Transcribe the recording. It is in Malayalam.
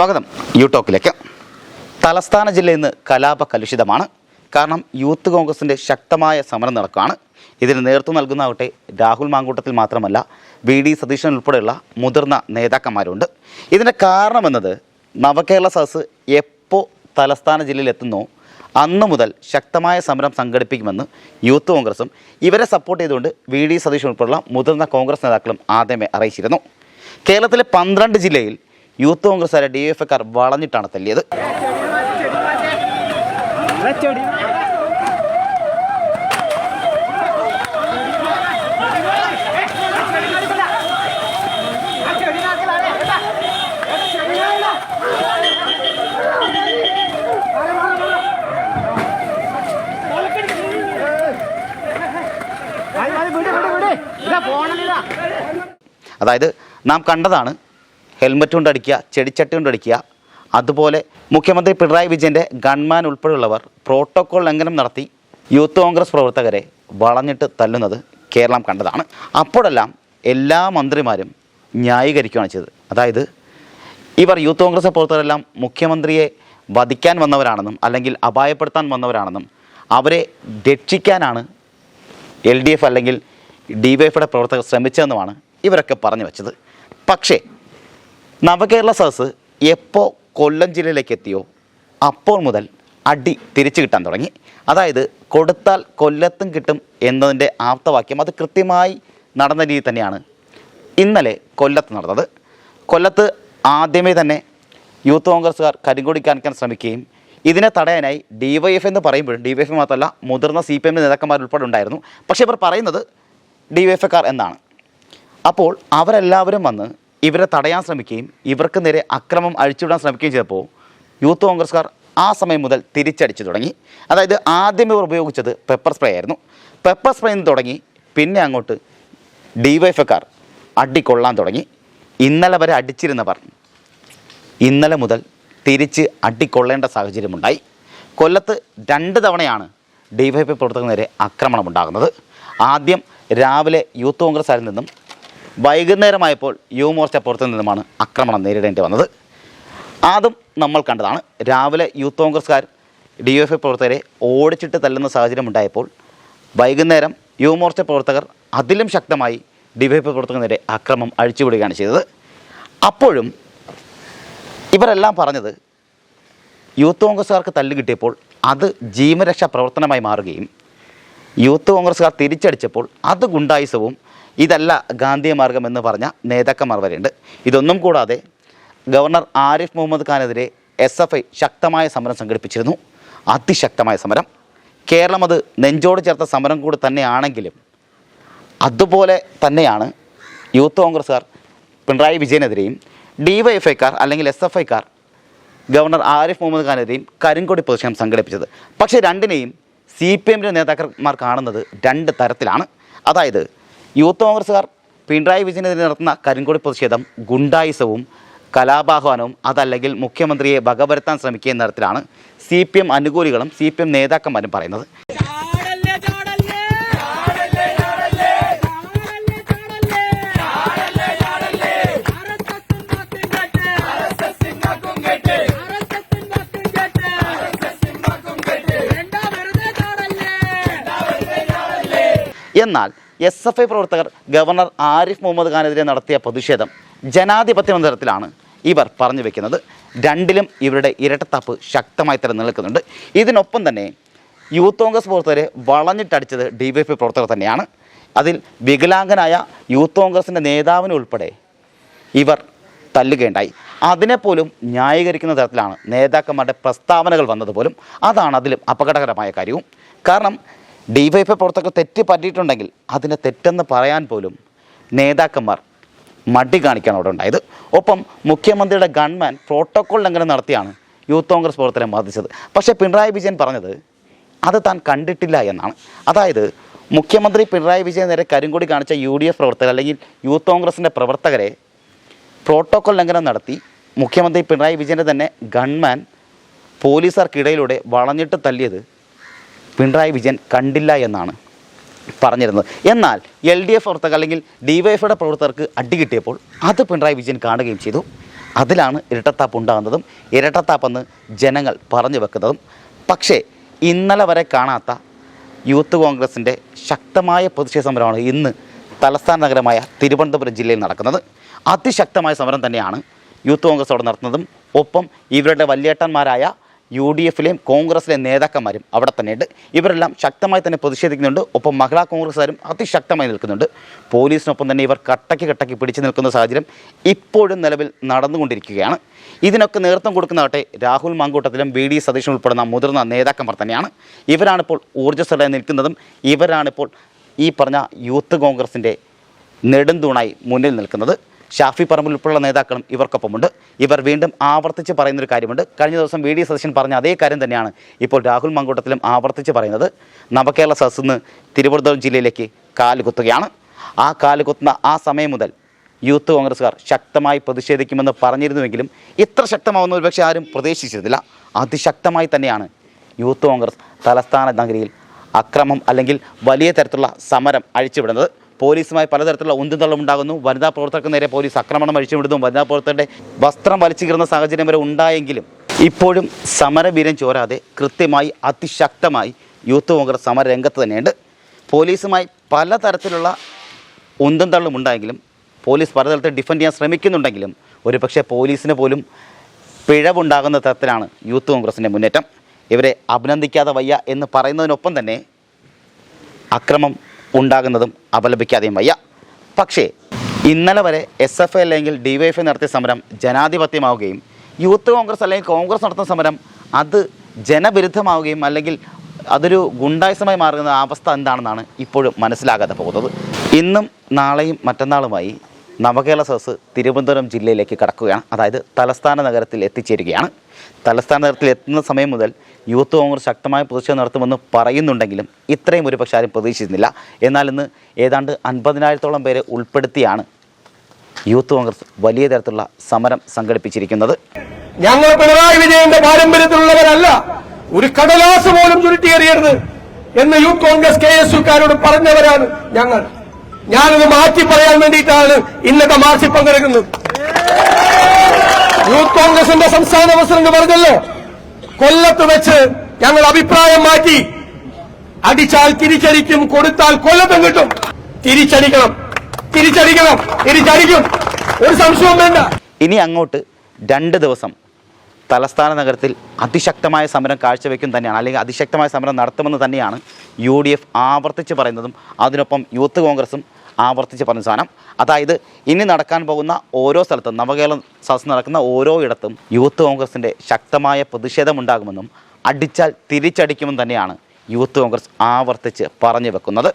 സ്വാഗതം. യു ടോക്കിലേക്ക് തലസ്ഥാന ജില്ല ഇന്ന് കലാപ കലുഷിതമാണ്. കാരണം യൂത്ത് കോൺഗ്രസിന്റെ ശക്തമായ സമരം നടക്കുകയാണ്. ഇതിന് നേതൃത്വം നൽകുന്നതാവട്ടെ രാഹുൽ മാങ്കൂട്ടത്തിൽ മാത്രമല്ല വി ഡി സതീശൻ ഉൾപ്പെടെയുള്ള മുതിർന്ന നേതാക്കന്മാരുണ്ട്. ഇതിന്റെ കാരണമെന്നത് നവകേരള സദസ് എപ്പോൾ തലസ്ഥാന ജില്ലയിൽ എത്തുന്നോ അന്ന് മുതൽ ശക്തമായ സമരം സംഘടിപ്പിക്കുമെന്ന് യൂത്ത് കോൺഗ്രസും ഇവരെ സപ്പോർട്ട് ചെയ്തുകൊണ്ട് വി ഡി സതീശൻ ഉൾപ്പെടെയുള്ള മുതിർന്ന കോൺഗ്രസ് നേതാക്കളും ആദ്യമേ അറിയിച്ചിരുന്നു. കേരളത്തിലെ പന്ത്രണ്ട് ജില്ലയിൽ യൂത്ത് കോൺഗ്രസ്സുകാരെ ഡി എഫ് എക്കാർ വളഞ്ഞിട്ടാണ് തല്ലിയത്. അതായത് നാം കണ്ടതാണ് ഹെൽമറ്റ് കൊണ്ട് അടിക്കുക ചെടിച്ചട്ടി കൊണ്ട് അടിക്കുക. അതുപോലെ മുഖ്യമന്ത്രി പിണറായി വിജയന്റെ ഗൺമാൻ ഉൾപ്പെടെയുള്ളവർ പ്രോട്ടോകോൾ ലംഘനം നടത്തി യൂത്ത് കോൺഗ്രസ് പ്രവർത്തകരെ വളഞ്ഞിട്ട് തല്ലുന്നത് കേരളം കണ്ടതാണ്. അപ്പോഴെല്ലാം എല്ലാ മന്ത്രിമാരും ന്യായീകരിക്കുകയാണ് ചെയ്തത്. അതായത് ഇവർ യൂത്ത് കോൺഗ്രസ് പ്രവർത്തകരെല്ലാം മുഖ്യമന്ത്രിയെ വധിക്കാൻ വന്നവരാണെന്നും അല്ലെങ്കിൽ അപായപ്പെടുത്താൻ വന്നവരാണെന്നും അവരെ രക്ഷിക്കാനാണ് എൽ ഡി എഫ് അല്ലെങ്കിൽ ഡി വൈ എഫിയുടെ പ്രവർത്തകർ ശ്രമിച്ചതെന്നുമാണ് ഇവരൊക്കെ പറഞ്ഞു വെച്ചത്. പക്ഷേ നവകേരള സദസ് എപ്പോൾ കൊല്ലം ജില്ലയിലേക്ക് എത്തിയോ അപ്പോൾ മുതൽ അടി തിരിച്ചു കിട്ടാൻ തുടങ്ങി. അതായത് കൊടുത്താൽ കൊല്ലത്തും കിട്ടും എന്നതിന്റെ ആപ്തവാക്യം അത് കൃത്യമായി നടന്ന രീതി തന്നെയാണ് ഇന്നലെ കൊല്ലത്ത് നടന്നത്. കൊല്ലത്ത് ആദ്യമേ തന്നെ യൂത്ത് കോൺഗ്രസ്സുകാർ കരിങ്കൊടി കാണിക്കാൻ ശ്രമിക്കുകയും ഇതിനെ തടയാനായി ഡി വൈ എഫ് എന്ന് പറയുമ്പോഴും ഡി വൈ എഫ് മാത്രമല്ല മുതിർന്ന സി പി എമ്മിന്റെ നേതാക്കന്മാർ ഉൾപ്പെടെ ഉണ്ടായിരുന്നു. പക്ഷേ ഇവർ പറയുന്നത് ഡി വൈ എഫ് എന്നാണ്. അപ്പോൾ അവരെല്ലാവരും വന്ന് ഇവരെ തടയാൻ ശ്രമിക്കുകയും ഇവർക്ക് നേരെ അക്രമം അഴിച്ചുവിടാൻ ശ്രമിക്കുകയും ചെയ്തപ്പോൾ യൂത്ത് കോൺഗ്രസ്സുകാർ ആ സമയം മുതൽ തിരിച്ചടിച്ചു തുടങ്ങി. അതായത് ആദ്യം ഇവർ ഉപയോഗിച്ചത് പെപ്പർ സ്പ്രേ ആയിരുന്നു. പെപ്പർ സ്പ്രേയിൽ നിന്ന് തുടങ്ങി പിന്നെ അങ്ങോട്ട് ഡിവൈഫക്കാർ അടിക്കൊള്ളാൻ തുടങ്ങി. ഇന്നലെ വരെ അടിച്ചിരുന്നവർ ഇന്നലെ മുതൽ തിരിച്ച് അടിക്കൊള്ളേണ്ട സാഹചര്യമുണ്ടായി. കൊല്ലത്ത് രണ്ട് തവണയാണ് ഡിവൈഎഫ് പ്രവർത്തകർ നേരെ ആക്രമണം ഉണ്ടാകുന്നത് ആദ്യം രാവിലെ യൂത്ത് കോൺഗ്രസ്സുകാരിൽ നിന്നും വൈകുന്നേരമായപ്പോൾ യുവമോർച്ച പുറത്തു നിന്നുമാണ് ആക്രമണം നേരിടേണ്ടി വന്നത്. അതും നമ്മൾ കണ്ടതാണ് രാവിലെ യൂത്ത് കോൺഗ്രസ്സുകാർ ഡി എഫ് ഐ പ്രവർത്തകരെ ഓടിച്ചിട്ട് തല്ലുന്ന സാഹചര്യം ഉണ്ടായപ്പോൾ വൈകുന്നേരം യുവമോർച്ച പ്രവർത്തകർ അതിലും ശക്തമായി ഡി വൈ എഫ് പ്രവർത്തകർ നേരെ ആക്രമം അഴിച്ചുവിടുകയാണ് ചെയ്തത്. അപ്പോഴും ഇവരെല്ലാം പറഞ്ഞത് യൂത്ത് കോൺഗ്രസ്സുകാർക്ക് തല്ല് കിട്ടിയപ്പോൾ അത് ജീവരക്ഷാ പ്രവർത്തനമായി മാറുകയും യൂത്ത് കോൺഗ്രസ്സുകാർ തിരിച്ചടിച്ചപ്പോൾ അത് ഗുണ്ടായുസവും ഇതല്ല ഗാന്ധിയ മാർഗം എന്ന് പറഞ്ഞ നേതാക്കന്മാർ വരെയുണ്ട്. ഇതൊന്നും കൂടാതെ ഗവർണർ ആരിഫ് മുഹമ്മദ് ഖാനെതിരെ എസ് എഫ് ഐ ശക്തമായ സമരം സംഘടിപ്പിച്ചിരുന്നു. അതിശക്തമായ സമരം. കേരളം അത് നെഞ്ചോട് ചേർത്ത സമരം കൂടി തന്നെയാണെങ്കിലും അതുപോലെ തന്നെയാണ് യൂത്ത് കോൺഗ്രസ്സുകാർ പിണറായി വിജയനെതിരെയും ഡി വൈ എഫ് ഐക്കാർ അല്ലെങ്കിൽ എസ് എഫ് ഐക്കാർ ഗവർണർ ആരിഫ് മുഹമ്മദ് ഖാനെതിരെയും കരിങ്കൊടി പ്രതിഷേധം സംഘടിപ്പിച്ചത്. പക്ഷേ രണ്ടിനെയും സി പി എമ്മിന്റെ നേതാക്കന്മാർ കാണുന്നത് രണ്ട് തരത്തിലാണ്. അതായത് യൂത്ത് കോൺഗ്രസ്സുകാർ പിണറായി വിജയനെതിരെ നടത്തുന്ന കരിങ്കൊടി പ്രതിഷേധം ഗുണ്ടായുസവും കലാപാഹ്വാനവും അതല്ലെങ്കിൽ മുഖ്യമന്ത്രിയെ വകവരുത്താൻ ശ്രമിക്കുന്ന തരത്തിലാണ് സി പി എം അനുകൂലികളും സി പി എം നേതാക്കന്മാരും പറയുന്നത്. എന്നാൽ എസ് എഫ് ഐ പ്രവർത്തകർ ഗവർണർ ആരിഫ് മുഹമ്മദ് ഖാനെതിരെ നടത്തിയ പ്രതിഷേധം ജനാധിപത്യ മന്ദിരത്തിലാണ് ഇവർ പറഞ്ഞു വെക്കുന്നത്. രണ്ടിലും ഇവരുടെ ഇരട്ടത്താപ്പ് ശക്തമായി തന്നെ നിൽക്കുന്നുണ്ട് ഇതിനൊപ്പം തന്നെ യൂത്ത് കോൺഗ്രസ് പ്രവർത്തകരെ വളഞ്ഞിട്ടടിച്ചത് ഡി വൈ എഫ് പ്രവർത്തകർ തന്നെയാണ്. അതിൽ വികലാംഗനായ യൂത്ത് കോൺഗ്രസിന്റെ നേതാവിനുൾപ്പെടെ ഇവർ തല്ലുകയുണ്ടായി. അതിനെപ്പോലും ന്യായീകരിക്കുന്ന തരത്തിലാണ് നേതാക്കന്മാരുടെ പ്രസ്താവനകൾ വന്നതുപോലും അതാണ് അതിലും അപകടകരമായ കാര്യവും. കാരണം ഡിവൈഎഫ് പ്രവർത്തകർ തെറ്റ് പറ്റിയിട്ടുണ്ടെങ്കിൽ അതിനെ തെറ്റെന്ന് പറയാൻ പോലും നേതാക്കന്മാർ മടി കാണിക്കാൻ അവിടെ ഉണ്ടായത്. ഒപ്പം മുഖ്യമന്ത്രിയുടെ ഗൺമാൻ പ്രോട്ടോക്കോൾ ലംഘനം നടത്തിയാണ് യൂത്ത് കോൺഗ്രസ് പ്രവർത്തനം ബാധിച്ചത്. പക്ഷേ പിണറായി വിജയൻ പറഞ്ഞത് അത് താൻ കണ്ടിട്ടില്ല എന്നാണ്. അതായത് മുഖ്യമന്ത്രി പിണറായി വിജയൻ നേരെ കരിങ്കൊടി കാണിച്ച യു ഡി എഫ് പ്രവർത്തകർ അല്ലെങ്കിൽ യൂത്ത് കോൺഗ്രസിന്റെ പ്രവർത്തകരെ പ്രോട്ടോക്കോൾ ലംഘനം നടത്തി മുഖ്യമന്ത്രി പിണറായി വിജയന്റെ തന്നെ ഗൺമാൻ പോലീസുകാർക്കിടയിലൂടെ വളഞ്ഞിട്ട് തല്ലിയത് പിണറായി വിജയൻ കണ്ടില്ല എന്നാണ് പറഞ്ഞിരുന്നത്. എന്നാൽ എൽ ഡി എഫ് പ്രവർത്തകർ അല്ലെങ്കിൽ ഡി വൈ പ്രവർത്തകർക്ക് അടി കിട്ടിയപ്പോൾ അത് പിണറായി വിജയൻ കാണുകയും ചെയ്തു. അതിലാണ് ഇരട്ടത്താപ്പ് ഉണ്ടാകുന്നതും ഇരട്ടത്താപ്പെന്ന് ജനങ്ങൾ പറഞ്ഞു വെക്കുന്നതും. പക്ഷേ ഇന്നലെ വരെ കാണാത്ത യൂത്ത് കോൺഗ്രസിന്റെ ശക്തമായ പ്രതിഷേധ സമരമാണ് ഇന്ന് തലസ്ഥാന നഗരമായ തിരുവനന്തപുരം ജില്ലയിൽ നടക്കുന്നത്. അതിശക്തമായ സമരം തന്നെയാണ് യൂത്ത് കോൺഗ്രസ് അവിടെ നടത്തുന്നതും. ഒപ്പം ഇവരുടെ വല്യേട്ടന്മാരായ യു ഡി എഫിലെയും കോൺഗ്രസിലെ നേതാക്കന്മാരും അവിടെ തന്നെയുണ്ട് ഇവരെല്ലാം ശക്തമായി തന്നെ പ്രതിഷേധിക്കുന്നുണ്ട്. ഒപ്പം മഹിളാ കോൺഗ്രസ്സുകാരും അതിശക്തമായി നിൽക്കുന്നുണ്ട്. പോലീസിനൊപ്പം തന്നെ ഇവർ കട്ടയ്ക്ക് കട്ടയ്ക്ക് പിടിച്ചു നിൽക്കുന്ന സാഹചര്യം ഇപ്പോഴും നിലവിൽ നടന്നുകൊണ്ടിരിക്കുകയാണ്. ഇതിനൊക്കെ നേതൃത്വം കൊടുക്കുന്നതാകട്ടെ രാഹുൽ മാങ്കൂട്ടത്തിലും വി ഡി സതീശൻ ഉൾപ്പെടുന്ന മുതിർന്ന നേതാക്കന്മാർ തന്നെയാണ്. ഇവരാണിപ്പോൾ ഊർജസ്വലായി നിൽക്കുന്നതും ഇവരാണിപ്പോൾ ഈ പറഞ്ഞ യൂത്ത് കോൺഗ്രസിന്റെ നെടുന്തൂണായി മുന്നിൽ നിൽക്കുന്നത്. ഷാഫി പറമ്പിൽ ഉൾപ്പെടെയുള്ള നേതാക്കളും ഇവർക്കൊപ്പമുണ്ട്. ഇവർ വീണ്ടും ആവർത്തിച്ച് പറയുന്നൊരു കാര്യമുണ്ട്. കഴിഞ്ഞ ദിവസം വി ഡി സതീശൻ പറഞ്ഞ അതേ കാര്യം തന്നെയാണ് ഇപ്പോൾ രാഹുൽ മങ്കൂട്ടത്തിലും ആവർത്തിച്ച് പറയുന്നത്. നവകേരള സദസ്സിൽ നിന്ന് തിരുവനന്തപുരം ജില്ലയിലേക്ക് കാലുകുത്തുകയാണ് ആ കാലുകുത്തുന്ന ആ സമയം മുതൽ യൂത്ത് കോൺഗ്രസ്സുകാർ ശക്തമായി പ്രതിഷേധിക്കുമെന്ന് പറഞ്ഞിരുന്നുവെങ്കിലും ഇത്ര ശക്തമാവുന്ന ഒരു പക്ഷേ ആരും പ്രതീക്ഷിച്ചിരുന്നില്ല. അതിശക്തമായി തന്നെയാണ് യൂത്ത് കോൺഗ്രസ് തലസ്ഥാന നഗരിയിൽ അക്രമം അല്ലെങ്കിൽ വലിയ തരത്തിലുള്ള സമരം അഴിച്ചുവിടുന്നത്. പോലീസുമായി പലതരത്തിലുള്ള ഉന്തുതള്ളം ഉണ്ടാകുന്നു. വനിതാ പ്രവർത്തകർക്ക് നേരെ പോലീസ് ആക്രമണം അഴിച്ചുവിടുന്നു. വനിതാ പ്രവർത്തകരുടെ വസ്ത്രം വലിച്ചു കീറുന്ന സാഹചര്യം വരെ ഉണ്ടായെങ്കിലും ഇപ്പോഴും സമരവീരം ചോരാതെ കൃത്യമായി അതിശക്തമായി യൂത്ത് കോൺഗ്രസ് സമരരംഗത്ത് തന്നെയുണ്ട്. പോലീസുമായി പലതരത്തിലുള്ള ഉന്തും തള്ളും ഉണ്ടായെങ്കിലും പോലീസ് പലതരത്തിൽ ഡിഫെൻഡ് ചെയ്യാൻ ശ്രമിക്കുന്നുണ്ടെങ്കിലും ഒരു പക്ഷേ പോലീസിന് പോലും പിഴവുണ്ടാകുന്ന തരത്തിലാണ് യൂത്ത് കോൺഗ്രസിന്റെ മുന്നേറ്റം. ഇവരെ അഭിനന്ദിക്കാതെ വയ്യ എന്ന് പറയുന്നതിനൊപ്പം തന്നെ അക്രമം ഉണ്ടാകുന്നതും അപലപിക്കാതെയും വയ്യ. പക്ഷേ ഇന്നലെ വരെ എസ് എഫ് ഐ അല്ലെങ്കിൽ ഡി വൈ എഫ് നടത്തിയ സമരം ജനാധിപത്യമാവുകയും യൂത്ത് കോൺഗ്രസ് അല്ലെങ്കിൽ കോൺഗ്രസ് നടത്തുന്ന സമരം അത് ജനവിരുദ്ധമാവുകയും അല്ലെങ്കിൽ അതൊരു ഗുണ്ടായുസമായി മാറുന്ന അവസ്ഥ എന്താണെന്നാണ് ഇപ്പോഴും മനസ്സിലാകാതെ പോകുന്നത്. ഇന്നും നാളെയും മറ്റന്നാളുമായി നവകേരള സദസ് തിരുവനന്തപുരം ജില്ലയിലേക്ക് കടക്കുകയാണ്. അതായത് തലസ്ഥാന നഗരത്തിൽ എത്തിച്ചേരുകയാണ്. തലസ്ഥാന നഗരത്തിൽ എത്തുന്ന സമയം മുതൽ യൂത്ത് കോൺഗ്രസ് ശക്തമായ പ്രതിഷേധം നടത്തുമെന്ന് പറയുന്നുണ്ടെങ്കിലും ഇത്രയും ഒരു പക്ഷേ ആരും പ്രതീക്ഷിച്ചിരുന്നില്ല. എന്നാൽ ഇന്ന് ഏതാണ്ട് അൻപതിനായിരത്തോളം പേരെ ഉൾപ്പെടുത്തിയാണ് യൂത്ത് കോൺഗ്രസ് വലിയ തരത്തിലുള്ള സമരം സംഘടിപ്പിച്ചിരിക്കുന്നത്. ഞങ്ങൾ പിണറായി വിജയന്റെ പാരമ്പര്യത്തിലുള്ളവരല്ല. ഒരു കടലാസ് പോലും ചുരുട്ടിയെറിയരുത് എന്ന് യൂത്ത് കോൺഗ്രസ് കെ എസ് യുക്കാരോട് പറഞ്ഞവരാണ് ഞങ്ങൾ. ഞാനത് മാറ്റി പറയാൻ വേണ്ടിയിട്ടാണ് ഇന്നത്തെ മാർച്ചിൽ പങ്കെടുക്കുന്നത്. യൂത്ത് കോൺഗ്രസിന്റെ സംസ്ഥാന പ്രസിഡന്റ് പറഞ്ഞല്ലോ കൊല്ലത്ത് വെച്ച് ഞങ്ങൾ അഭിപ്രായം മാറ്റി അടിച്ചാൽ തിരിച്ചടിക്കും കൊടുത്താൽ കൊല്ലത്തും കിട്ടും. തിരിച്ചടിക്കണം തിരിച്ചടിക്കണം തിരിച്ചടിക്കും. ഒരു സംശയവും വേണ്ട. ഇനി അങ്ങോട്ട് രണ്ട് ദിവസം തലസ്ഥാന നഗരത്തിൽ അതിശക്തമായ സമരം കാഴ്ചവെക്കും തന്നെയാണ് അല്ലെങ്കിൽ അതിശക്തമായ സമരം നടത്തുമെന്ന് തന്നെയാണ് യു ഡി എഫ് ആവർത്തിച്ച് പറയുന്നതും അതിനൊപ്പം യൂത്ത് കോൺഗ്രസും ആവർത്തിച്ച് പറഞ്ഞ സാധനം. അതായത് ഇനി നടക്കാൻ പോകുന്ന ഓരോ സ്ഥലത്തും നവകേരള സദസ് നടക്കുന്ന ഓരോ ഇടത്തും യൂത്ത് കോൺഗ്രസിന്റെ ശക്തമായ പ്രതിഷേധമുണ്ടാകുമെന്നും അടിച്ചാൽ തിരിച്ചടിക്കുമെന്ന് തന്നെയാണ് യൂത്ത് കോൺഗ്രസ് ആവർത്തിച്ച് പറഞ്ഞു വെക്കുന്നത്.